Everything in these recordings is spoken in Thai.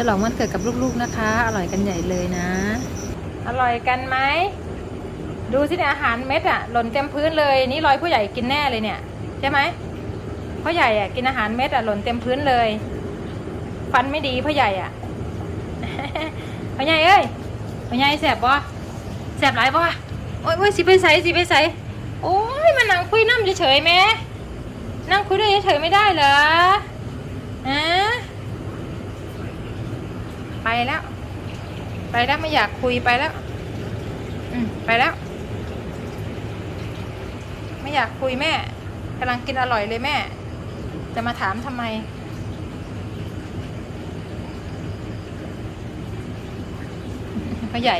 ฉลองวันเกิดกับลูกๆนะคะ อร่อยกันใหญ่เลยนะ อร่อยกันไหม ดูสิเนี่ยอาหารเม็ดอะหล่นเต็มพื้นเลย นี่รอยผู้ใหญ่กินแน่เลยเนี่ย ใช่ไหมพ่อใหญ่อะกินอาหารเม็ดอะหล่นเต็มพื้นเลย ฟันไม่ดีพ่อใหญ่อะพ่อใหญ่เอ้ยพ่อใหญ่แสบบ่แสบหลายบ่โอ้ยโอ้ยสิไปใส่สิไปใส่โอ้ยมานั่งคุยน้ำเฉยๆแม่นั่งคุยด้วยเฉยๆไม่ได้เหรออะ ไปแล้ว ไปแล้วไม่อยากคุยไปแล้ว อืมไปแล้ว ไม่อยากคุยแม่กำลังกินอร่อยเลยแม่ จะมาถามทำไม พ่อใหญ่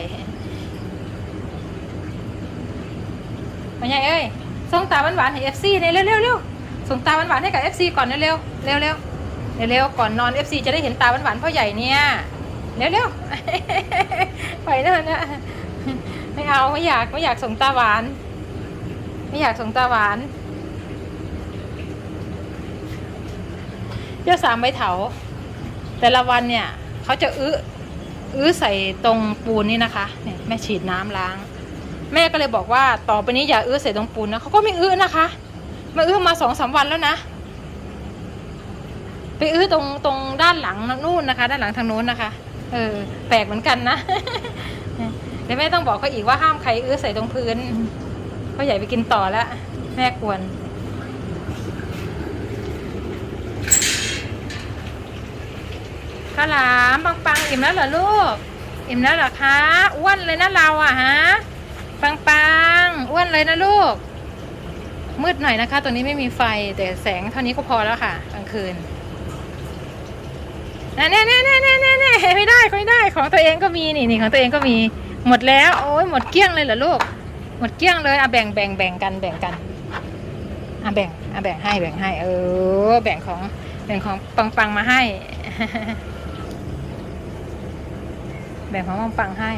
พ่อใหญ่เอ้ยส่งตาหวานๆให้เอฟซีเนี่ยเร็วๆเร็วส่งตาหวานๆให้กับเอฟซีก่อนเร็วๆเร็วๆเร็วๆเร็วๆก่อนนอนเอฟซีจะได้เห็นตาหวานๆพ่อใหญ่เนี่ย เร็วๆไปแล้วนะไม่เอาไม่อยากไม่อยากส่งตาหวาน ไม่อยากส่งตาหวานเจ้าสามใบเถา แต่ละวันเนี่ยเขาจะอื้ออื้อใส่ตรงปูนนี่นะคะเนี่ยแม่ฉีดน้ำล้าง แม่ก็เลยบอกว่าต่อไปนี้อย่าอื้อใส่ตรงปูนนะเขาก็ไม่อื้อนะคะมาอื้อมาสองสามวันแล้วนะไปอื้อตรงตรงด้านหลังนู่นนะคะ ด้านหลังทางโน้นนะคะ เออ แปลกเหมือนกันนะเดี๋ยวแม่ต้องบอกเขาอีกว่าห้ามใครอื้อใส่ตรงพื้นเขาใหญ่ไปกินต่อแล้วแม่ควรข้าวหลามปังปังอิ่มแล้วเหรอลูก อิ่มแล้วเหรอคะอ้วนเลยนะเราอะฮะปังปังอ้วนเลยนะลูก มืดหน่อยนะคะตรงนี้ไม่มีไฟแต่แสงเท่านี้ก็พอแล้วค่ะกลางคืน น่แน่แน่แน่แน่แน่แน่ไม่ได้ไม่ได้ของตัวเองก็มีนี่นี่ของตัวเองก็มีหมดแล้ว โอ้ยหมดเกลี้ยงเลยเหรอลูกหมดเกลี้ยงเลยอะแบ่งแบ่งแบ่งกันแบ่งกันอะแบ่งอะแบ่งให้แบ่งให้ เออ แบ่งของแบ่งของปังปังมาให้ แบ่งของปังปังให้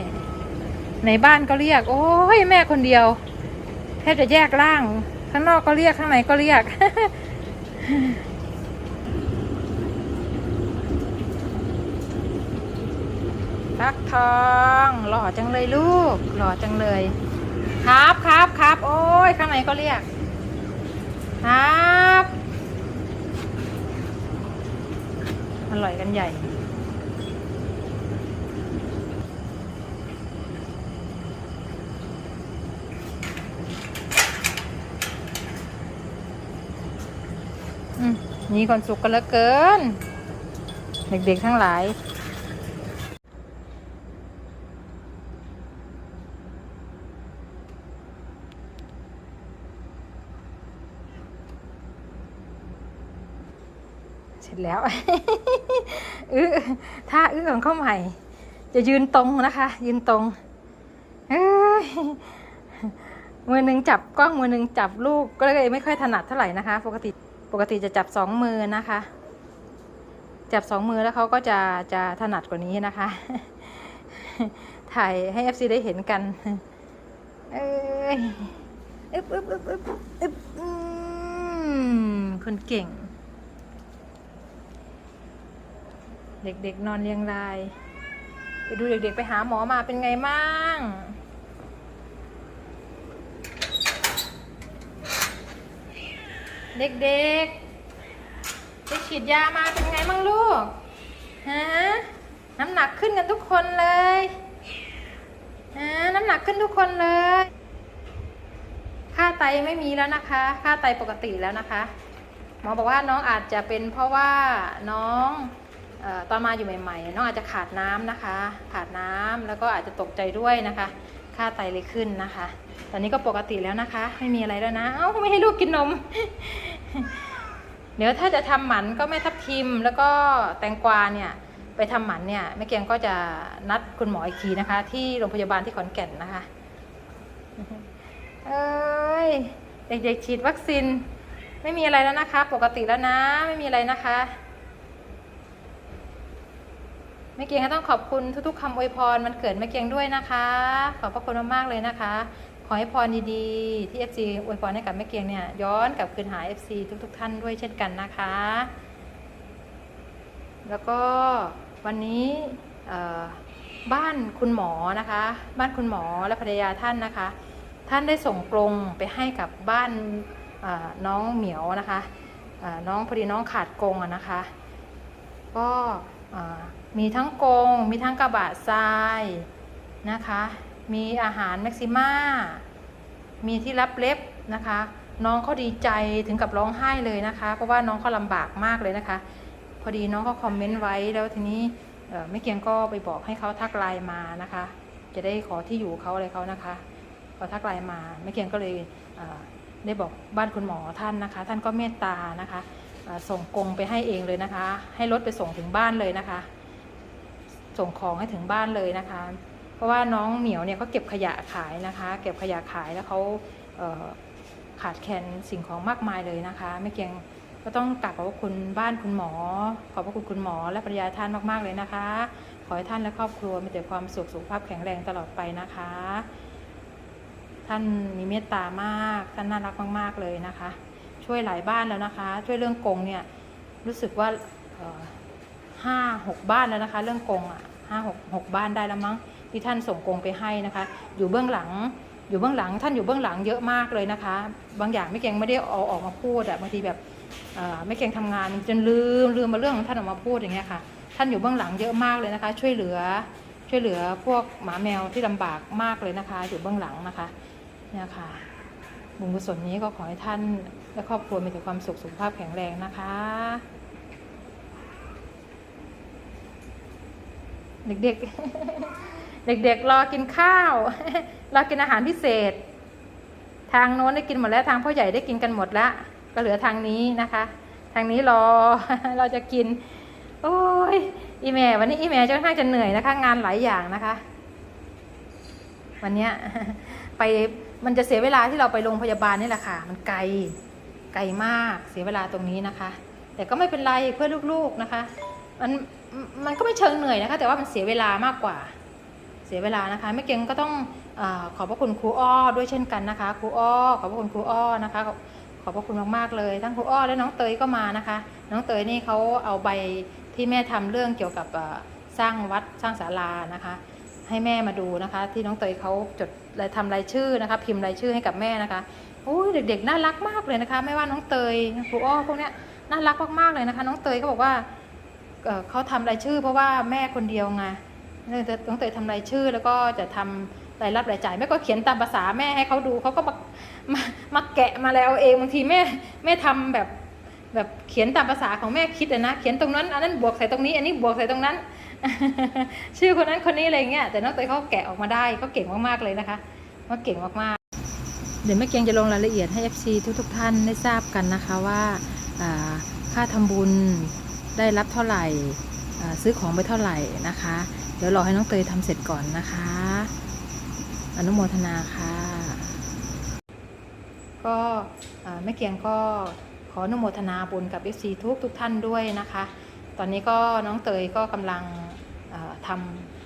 ในบ้านก็เรียก โอ้ยแม่คนเดียวแทบจะแยกร่าง ข้างนอกก็เรียกข้างในก็เรียก ฟักทองหล่อจังเลยลูก หล่อจังเลย ครับครับครับโอ้ยข้างในก็เรียก ครับ อร่อยกันใหญ่อืมมีคนสุขกันเหลือเกิน เด็กๆทั้งหลาย เสร็จ แล้ว อื้อถ้าอื้อของข้าวใหม่ จะยืนตรงนะคะ ยืนตรงมือหนึ่งจับกล้องมือหนึ่งจับลูกก็เลยไม่ค่อยถนัดเท่าไหร่นะคะ ปกติปกติจะจับสองมือนะคะ จับสองมือแล้วเขาก็จะจะถนัดกว่านี้นะคะ ถ่ายให้ FC ได้เห็นกัน เอ้ยอึบอึบอึบอึบอึบอืมคนเก่ง เด็กๆนอนเรียงราย ไปดูเด็กๆไปหาหมอมาเป็นไงมั่งเด็กๆไปฉีดยามาเป็นไงมั่งลูก ฮะ น้ำหนักขึ้นกันทุกคนเลย ฮะ น้ำหนักขึ้นทุกคนเลย ค่าไตไม่มีแล้วนะคะ ค่าไตปกติแล้วนะคะ หมอบอกว่าน้องอาจจะเป็นเพราะว่าน้อง ตอนมาอยู่ใหม่ๆน้องอาจจะขาดน้ำนะคะ ขาดน้ำแล้วก็อาจจะตกใจด้วยนะคะ ค่าไตเลยขึ้นนะคะ ตอนนี้ก็ปกติแล้วนะคะ ไม่มีอะไรแล้วนะ เอ้าไม่ให้ลูกกินนม เดี๋ยวถ้าจะทำหมันก็แม่ทับทิม แล้วก็แตงกวาเนี่ยไปทำหมันเนี่ยแม่เกียงก็จะนัดคุณหมออีกทีนะคะ ที่โรงพยาบาลที่ขอนแก่นนะคะ เอ้ยเด็กๆฉีดวัคซีนไม่มีอะไรแล้วนะคะ ปกติแล้วนะ ไม่มีอะไรนะคะแม่เกียงก็ต้องขอบคุณทุกๆคำอวยพรมันเกิดแม่เกียงด้วยนะคะ ขอบพระคุณมากๆเลยนะคะ ขอให้พรดีๆ ที่ FC อวยพรให้กับแม่เกียงเนี่ยย้อนกลับคืนหา FC ทุก ๆ ท่านด้วยเช่นกันนะคะ แล้วก็วันนี้บ้านคุณหมอนะคะ บ้านคุณหมอและภรรยาท่านนะคะ ท่านได้ส่งกรงไปให้กับบ้านน้องเหมียวนะคะน้องพอดีน้องขาดกรงอะนะคะ ก็ มีทั้งกง มีทั้งกระบะทรายนะคะ มีอาหารแม็กซิม่า มีที่รับเล็บนะคะ น้องเขาดีใจถึงกับร้องไห้เลยนะคะ เพราะว่าน้องเขาลำบากมากเลยนะคะ พอดีน้องเขาคอมเมนต์ไว้แล้วทีนี้เอ่อแม่เกียงก็ไปบอกให้เขาทักไลน์มานะคะ จะได้ขอที่อยู่เขาอะไรเขานะคะพอทักไลน์มาแม่เกียงก็เลยได้บอกบ้านคุณหมอท่านนะคะ ท่านก็เมตตานะคะ ส่งกงไปให้เองเลยนะคะ ให้รถไปส่งถึงบ้านเลยนะคะ ส่งของให้ถึงบ้านเลยนะคะ เพราะว่าน้องเหมียวเนี่ยเขาเก็บขยะขายนะคะ เก็บขยะขายแล้วเขาเขาดแคลนสิ่งของมากมายเลยนะคะแม่เกียงก็ต้องกราบขอบพระคุณบ้านคุณหมอ ขอบพระคุณคุณหมอและภรรยาท่านมากๆเลยนะคะ ขอให้ท่านและครอบครัวมีแต่ความสุขสุขภาพแข็งแรงตลอดไปนะคะ ท่านมีเมตตามาก ท่านน่ารักมาก ๆเลยนะคะ ช่วยหลายบ้านแล้วนะคะ ช่วยเรื่องกงเนี่ยรู้สึกว่าห้าหกบ้านแล้วนะคะ เรื่องกงอะห้าหกหกบ้านได้แล้วมั้งที่ท่านส่งกงไปให้นะคะ อยู่เบื้องหลังอยู่เบื้องหลังท่านอยู่เบื้องหลังเยอะมากเลยนะคะ บางอย่างไม่เก่งไม่ได้เอาออกมาพูดอะบางทีแบบไม่เก่งทำงานจนลืมลืมมาเรื่องของท่านออกมาพูดอย่างเงี้ยค่ะ ท่านอยู่เบื้องหลังเยอะมากเลยนะคะ ช่วยเหลือช่วยเหลือพวกหมาแมวที่ลำบากมากเลยนะคะ อยู่เบื้องหลังนะคะเนี่ยค่ะ บุญกุศลนี้ก็ขอให้ท่านและครอบครัวมีแต่ความสุขสุขภาพแข็งแรงนะคะ เด็กๆ เด็กๆ รอกินข้าวรอกินอาหารพิเศษ ทางโน้นได้กินหมดแล้วทางพ่อใหญ่ได้กินกันหมดแล้วก็เหลือทางนี้นะคะ ทางนี้รอเราจะกิน โอ้ยอีเมลวันนี้อีเมลจะค่อนข้างจะเหนื่อยนะคะ งานหลายอย่างนะคะ วันเนี้ยไป มันจะเสียเวลาที่เราไปโรงพยาบาลนี่แหละค่ะ มันไกล ไกลมาก เสียเวลาตรงนี้นะคะ แต่ก็ไม่เป็นไรเพื่อลูกๆนะคะ มัน มันก็ไม่เชิงเหนื่อยนะคะ แต่ว่ามันเสียเวลามากกว่า เสียเวลานะคะแม่เก่งก็ต้องอขอบพระคุณครูอ้อด้วยเช่นกันนะคะ ครูอ้อ ขอบพระคุณครูอ้อนะคะ ขอบพระคุณมากๆเลย ทั้งครูอ้อและน้องเตยก็มานะคะ น้องเตยนี่เขาเอาใบที่แม่ทำเรื่องเกี่ยวกับสร้างวัดสร้างศาลานะคะ ให้แม่มาดูนะคะ ที่น้องเตยเขาจดทำรายชื่อนะคะ พิมพ์รายชื่อให้กับแม่นะคะโอ้ยเด็กๆน่ารักมากเลยนะคะ ไม่ว่าน้องเตยครูอ้อพวกเนี้ยน่ารักมากๆเลยนะคะ น้องเตยก็บอกว่าเเขาทำรายชื่อ เพราะว่าแม่คนเดียวไงเนี่ยจะต้องเตยทำรายชื่อ แล้วก็จะทำรายรับรายจ่ายแม่ก็เขียนตามภาษาแม่ให้เขาดูเขาก็มามามาแกะมาแล้วเองบางทีแม่แม่ทำแบบแบบเขียนตามภาษาของแม่คิดนะเขียนตรงนั้นอันนั้นบวกใส่ตรงนี้ อันนี้บวกใส่ตรงนั้น ชื่อคนนั้นคนนี้อะไรเงี้ยแต่น้องเตยเขาแกะออกมาได้เขาเก่งมากๆเลยนะคะว่าเก่งมากๆ เดี๋ยวแม่เกียงจะลงรายละเอียดให้ FC ทุกๆท่านได้ทราบกันนะคะว่าอ่าค่าทำบุญได้รับเท่าไหร่ซื้อของไปเท่าไหร่นะคะ เดี๋ยวรอให้น้องเตยทำเสร็จก่อนนะคะ อนุโมทนาค่ะ ก็แม่เกียงก็ขออนุโมทนาบุญกับ FC ทุกทุกท่านด้วยนะคะ ตอนนี้ก็น้องเตยก็กำลัง ท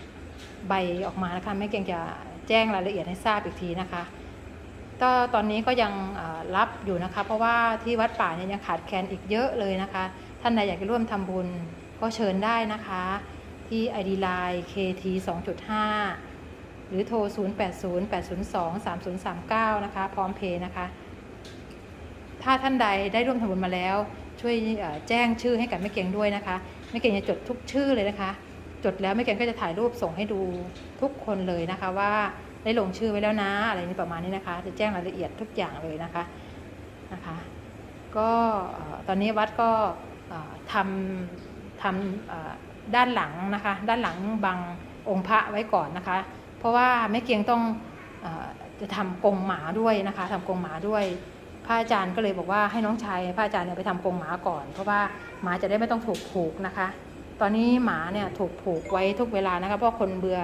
ำใบออกมานะคะแม่เกียงจะแจ้งรายละเอียดให้ทราบอีกทีนะคะก็ตอนนี้ก็ยังรับอยู่นะคะ เพราะว่าที่วัดป่าเนี่ยยังขาดแคลนอีกเยอะเลยนะคะ ท่านใดอยากจะร่วมทำบุญก็เชิญได้นะคะ ที่ ID Line KT 2.5 หรือโทร 0808023039 นะคะ พร้อมเพย์นะคะ ถ้าท่านใดได้ร่วมทำบุญมาแล้ว ช่วยแจ้งชื่อให้กับแม่เกียงด้วยนะคะแม่เกียงจะจดทุกชื่อเลยนะคะ จดแล้วแม่เกียงก็จะถ่ายรูปส่งให้ดูทุกคนเลยนะคะว่าได้ลงชื่อไว้แล้วนะ อะไรนี้ประมาณนี้นะคะ จะแจ้งรายละเอียดทุกอย่างเลยนะคะนะคะ ก็ตอนนี้วัดก็ทำทำด้านหลังนะคะ ด้านหลังบังองค์พระไว้ก่อนนะคะ เพราะว่าแม่เกียงต้องอจะทำกรงหมาด้วยนะคะทำกรงหมาด้วยพระอาจารย์ก็เลยบอกว่าให้น้องชายพระอาจารย์เนี่ยไปทำกรงหมาก่อน เพราะว่าหมาจะได้ไม่ต้องถูกผูกนะคะ ตอนนี้หมาเนี่ยถูกผูกไว้ทุกเวลานะคะเพราะคนเบื่อ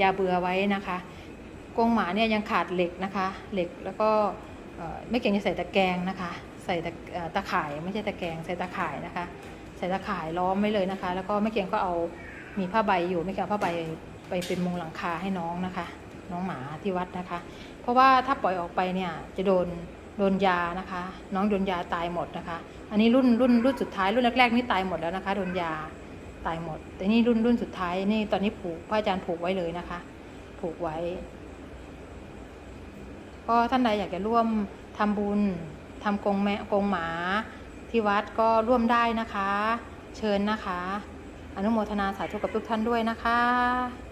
ยาเบื่อไว้นะคะกรงหมาเนี่ยยังขาดเหล็กนะคะ เหล็กแล้วก็ไม่เก่งจะใส่ตะแกรงนะคะ ใส่ตะตะข่ายไม่ใช่ตะแกรงใส่ตะข่ายนะคะ ใส่ตะข่ายล้อมไว้เลยนะคะ แล้วก็ไม่เก่งก็เอามีผ้าใบอยู่ไม่เก่งเอาผ้าใบไปเป็นมุงหลังคาให้น้องนะคะ น้องหมาที่วัดนะคะ เพราะว่าถ้าปล่อยออกไปเนี่ยจะโดนโดนยานะคะ น้องโดนยาตายหมดนะคะ อันนี้รุ่นรุ่นรุ่นสุดท้ายรุ่นแรกๆนี่ตายหมดแล้วนะคะโดนยา ตายหมด แต่นี่รุ่นรุ่นสุดท้ายนี่ตอนนี้ผูกพระอาจารย์ผูกไว้เลยนะคะ ผูกไว้ ก็ท่านใดอยากจะร่วมทำบุญทำกงแมกงหมาที่วัดก็ร่วมได้นะคะ เชิญนะคะ อนุโมทนาสาธุกับทุกท่านด้วยนะคะ